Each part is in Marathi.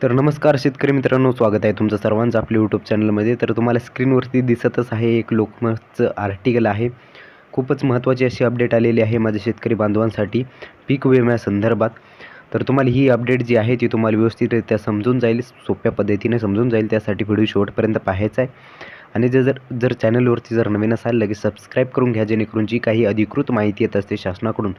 तर नमस्कार शेतकरी मित्रांनो स्वागत आहे तुमचं सर्वांचं आपल्या यूट्यूब चॅनलमध्ये तर तुम्हाला स्क्रीनवरती दिसतच आहे एक लोकमतचं आर्टिकल आहे. खूपच महत्त्वाची अशी अपडेट आलेली आहे माझ्या शेतकरी बांधवांसाठी पीक विम्यासंदर्भात तर तुम्हाला ही अपडेट जी आहे ती तुम्हाला व्यवस्थितरित्या समजून जाईल सोप्या पद्धतीने समजून जाईल. त्यासाठी व्हिडिओ शेवटपर्यंत पाहायचा आहे. आणि जे जर जर चॅनलवरती जर नवीन असाल लगेच सबस्क्राईब करून घ्या जेणेकरून जी काही अधिकृत माहिती येत असते शासनाकडून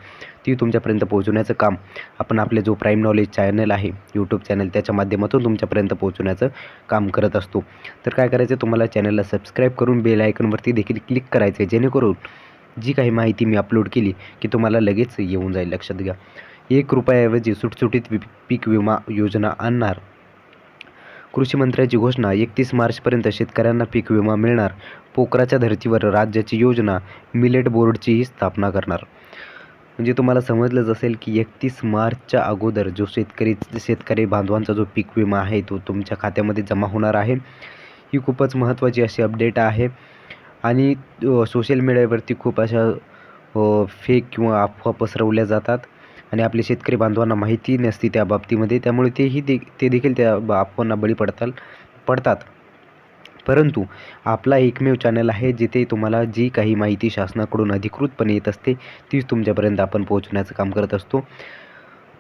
ती तुमच्यापर्यंत पोहोचवण्याचं काम आपण आपले जो प्राईम नॉलेज चॅनल आहे यूट्यूब चॅनल त्याच्या माध्यमातून तुमच्यापर्यंत पोहोचवण्याचं काम करत असतो. तर काय करायचं तुम्हाला चॅनलला सबस्क्राईब करून बेल आयकनवरती देखील क्लिक करायचं आहे जेणेकरून जी काही माहिती मी अपलोड केली की तुम्हाला लगेच येऊन जाईल. लक्षात घ्या. एक रुपयाऐवजी सुटसुटीत पीक विमा योजना आणणार कृषी मंत्र्याची घोषणा एकतीस मार्चपर्यंत शेतकऱ्यांना पीक विमा मिळणार. पोकराच्या धर्तीवर राज्याची योजना मिलेट बोर्डचीही स्थापना करणार. म्हणजे तुम्हाला समजलंच असेल की एकतीस मार्चच्या अगोदर जो शेतकरी शेतकरी बांधवांचा जो पीक विमा आहे तो तुमच्या खात्यामध्ये जमा होणार आहे. ही खूपच महत्त्वाची अशी अपडेट आहे. आणि सोशल मीडियावरती खूप अशा फेक किंवा अफवा पसरवल्या जातात. आणि आपले शेतकरी बांधवांना माहिती नसते त्या बाबतीमध्ये त्यामुळे तेही दे ते देखील त्या अफवांना बळी पडताल पडतात. परंतु आपला एकमेव चॅनल आहे जिथे तुम्हाला जी काही माहिती शासनाकडून अधिकृतपणे येत असते तीच तुमच्यापर्यंत आपण पोहोचवण्याचं काम करत असतो.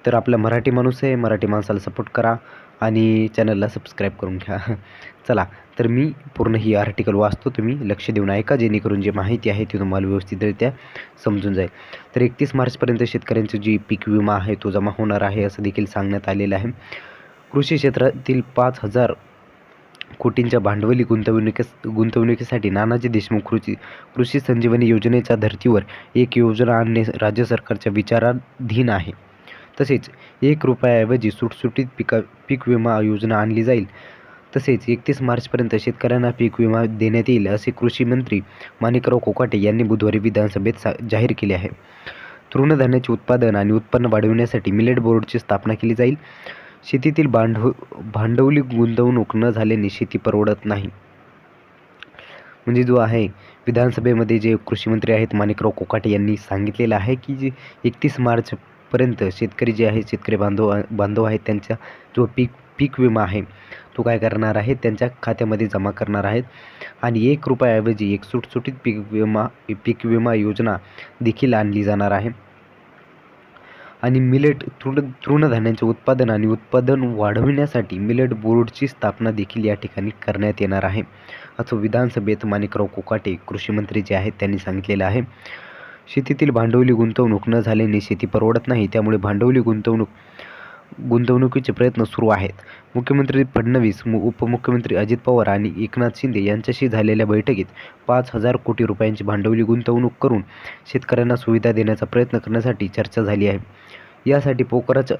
तर आपला मराठी माणूस आहे मराठी माणसाला सपोर्ट करा. आणि चॅनलला सबस्क्राईब करून घ्या. चला तर मी पूर्ण ही आर्टिकल वाचतो. तुम्ही लक्ष देऊन ऐका जेणेकरून जी माहिती आहे ती तुम्हाला व्यवस्थितरित्या समजून जाईल. तर एकतीस मार्चपर्यंत शेतकऱ्यांचं जी पीक विमा आहे तो जमा होणार आहे असं देखील सांगण्यात आलेलं आहे. कृषी क्षेत्रातील पाच हजार कोटींच्या भांडवली गुंतवणुकीस गुंतवणुकीसाठी नानाजी देशमुख कृषी कृषी संजीवनी योजनेच्या धर्तीवर एक योजना आणणे राज्य सरकारच्या विचाराधीन आहे. तसेच एक रुपयाऐवजी सुटसुटीत पिका पीक विमा योजना आणली जाईल. तसेच एकतीस मार्चपर्यंत शेतकऱ्यांना पीक विमा देण्यात येईल असे कृषी मंत्री माणिकराव कोकाटे यांनी बुधवारी विधानसभेत सा जाहीर केले आहे. तृणधान्याचे उत्पादन आणि उत्पन्न वाढविण्यासाठी मिलेट बोर्डची स्थापना केली जाईल. शेतीतील भांडव भांडवली गुंतवणूक न झाल्याने शेती परवडत नाही. म्हणजे जो आहे विधानसभेमध्ये जे कृषी मंत्री आहेत माणिकराव कोकाटे यांनी सांगितलेलं आहे की जे एकतीस मार्च पर्यंत शेतकरी जे आहे शेतकरी बांधव बांधव आहेत त्यांचा जो पीक पीक विमा आहे तो काय करणार आहे त्यांच्या खात्यामध्ये जमा करणार आहेत. आणि एक रुपयाऐवजी एक सुटसुटीत पीक विमा पीक विमा योजना देखील आणली जाणार आहे. आणि मिलेट तृण तृणधान्यांचे उत्पादन आणि उत्पादन वाढविण्यासाठी मिलेट बोर्डची स्थापना देखील या ठिकाणी करण्यात येणार आहे. असं विधानसभेत माणिकराव कोकाटे कृषी मंत्री जे आहेत त्यांनी सांगितलेलं आहे. शेतीतील भांडवली गुंतवणूक न झाल्याने शेती परवडत नाही त्यामुळे भांडवली गुंतवणूक गुंतवणुकीचे प्रयत्न सुरू आहेत. मुख्यमंत्री फडणवीस मु उपमुख्यमंत्री अजित पवार आणि एकनाथ शिंदे यांच्याशी झालेल्या बैठकीत पाच हजार कोटी रुपयांची भांडवली गुंतवणूक करून शेतकऱ्यांना सुविधा देण्याचा प्रयत्न करण्यासाठी चर्चा झाली आहे. यासाठी पोखराच्या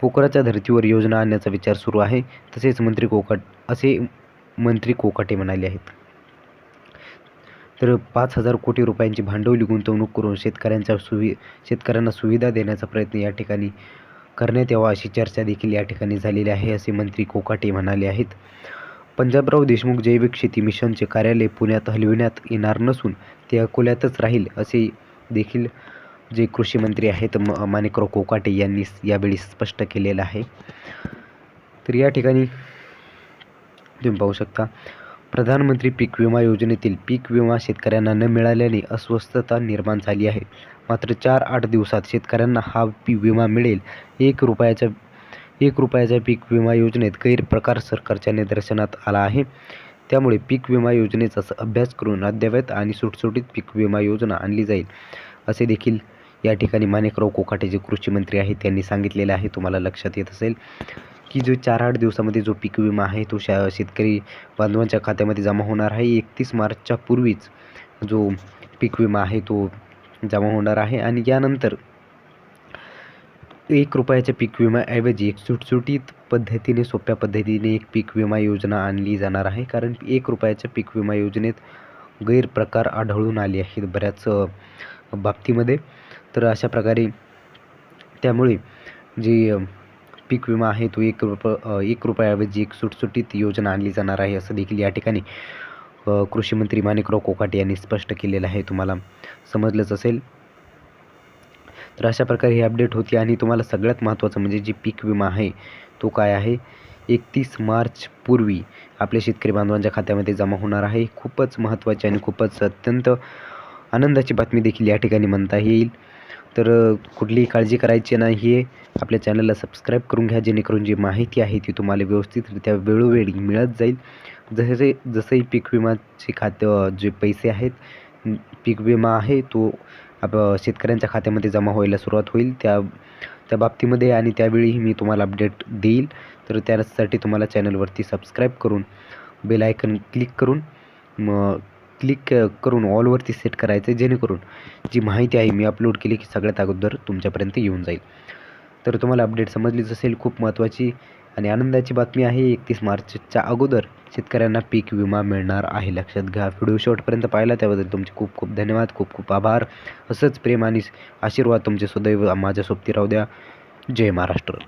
पोखराच्या धर्तीवर योजना आणण्याचा विचार सुरू आहे. तसेच मंत्री कोकाट असे मंत्री कोकाटे म्हणाले आहेत. तर पाच हजार कोटी रुपयांची भांडवली गुंतवणूक करून शेतकऱ्यांच्या सुवि शेतकऱ्यांना सुविधा देण्याचा प्रयत्न या ठिकाणी करण्यात यावा अशी चर्चा देखील या ठिकाणी झालेली आहे असे मंत्री कोकाटे म्हणाले आहेत. पंजाबराव देशमुख जैविक शेती मिशनचे कार्यालय पुण्यात हलविण्यात येणार नसून ते अकोल्यातच राहील असे देखील जे कृषी मंत्री आहेत म माणिकराव कोकाटे यांनी यावेळी स्पष्ट केलेलं आहे. तर या ठिकाणी तुम्ही पाहू शकता प्रधानमंत्री पीक विमा योजनेतील पीक विमा शेतकऱ्यांना न मिळाल्याने अस्वस्थता निर्माण झाली आहे. मात्र चार आठ दिवसात शेतकऱ्यांना हा पी विमा मिळेल. एक रुपयाच्या एक रुपयाच्या पीक विमा योजनेत गैरप्रकार सरकारच्या निदर्शनात आला आहे. त्यामुळे पीक विमा योजनेचा अभ्यास करून अद्ययावत आणि सुटसुटीत पीक विमा योजना आणली जाईल असे देखील या ठिकाणी माणिकराव कोकाटे जे कृषी मंत्री आहेत त्यांनी सांगितलेलं आहे. तुम्हाला लक्षात येत असेल की जो चार आठ दिवसामध्ये जो पीक विमा आहे तो शा शेतकरी बांधवांच्या खात्यामध्ये जमा होणार आहे. एकतीस मार्चच्या पूर्वीच जो पीक विमा आहे तो जमा होणार आहे. आणि यानंतर एक रुपयाच्या पीक विम्याऐवजी एक सुटसुटीत पद्धतीने सोप्या पद्धतीने एक पीक विमा योजना आणली जाणार आहे. कारण एक रुपयाच्या पीक विमा योजनेत गैरप्रकार आढळून आले आहेत बऱ्याच बाबतीमध्ये. तर अशा प्रकारे त्यामुळे जी पीक विमा आहे तो एक रुप एक रुपयाऐवजी एक सुटसुटीत योजना आणली जाणार आहे असं देखील या ठिकाणी कृषीमंत्री माणिकराव कोकाटे यांनी स्पष्ट केलेलं आहे. तुम्हाला समजलंच असेल. तर अशा प्रकारे ही अपडेट होती आणि तुम्हाला सगळ्यात महत्त्वाचं म्हणजे जी पीक विमा आहे तो काय आहे? एकतीस मार्चपूर्वी आपल्या शेतकरी बांधवांच्या खात्यामध्ये जमा होणार आहे. खूपच महत्त्वाची आणि खूपच अत्यंत आनंदाची बातमी देखील या ठिकाणी म्हणता येईल. तर कुठलीही काळजी करायची नाही आहे आपल्या चॅनलला सबस्क्राईब करून घ्या जेणेकरून जी माहिती आहे ती तुम्हाला व्यवस्थितरित्या वेळोवेळी मिळत जाईल. जसे जसंही पीक विमाचे खातं जे पैसे आहेत पीक विमा आहे तो आप शेतकऱ्यांच्या खात्यामध्ये जमा व्हायला सुरुवात होईल. त्या त्या बाबतीमध्ये आणि त्यावेळीही मी तुम्हाला अपडेट देईल. तर त्यासाठी तुम्हाला चॅनलवरती सबस्क्राईब करून बेल आयकन क्लिक करून मग क्लिक करून ऑलवरती सेट करायचं जेणेकरून जी माहिती आहे मी अपलोड केली की सगळ्यात अगोदर तुमच्यापर्यंत येऊन जाईल. तर तुम्हाला अपडेट समजलीच असेल खूप महत्त्वाची आणि आनंदाची बातमी आहे एकतीस मार्चच्या अगोदर शेतकऱ्यांना पीक विमा मिळणार आहे. लक्षात घ्या व्हिडिओ शॉर्टपर्यंत पाहिला त्याबद्दल तुमचे खूप खूप धन्यवाद खूप खूप आभार. असंच प्रेम आणि आशीर्वाद तुमचे सदैव माझ्या सोबती राहू द्या. जय महाराष्ट्र.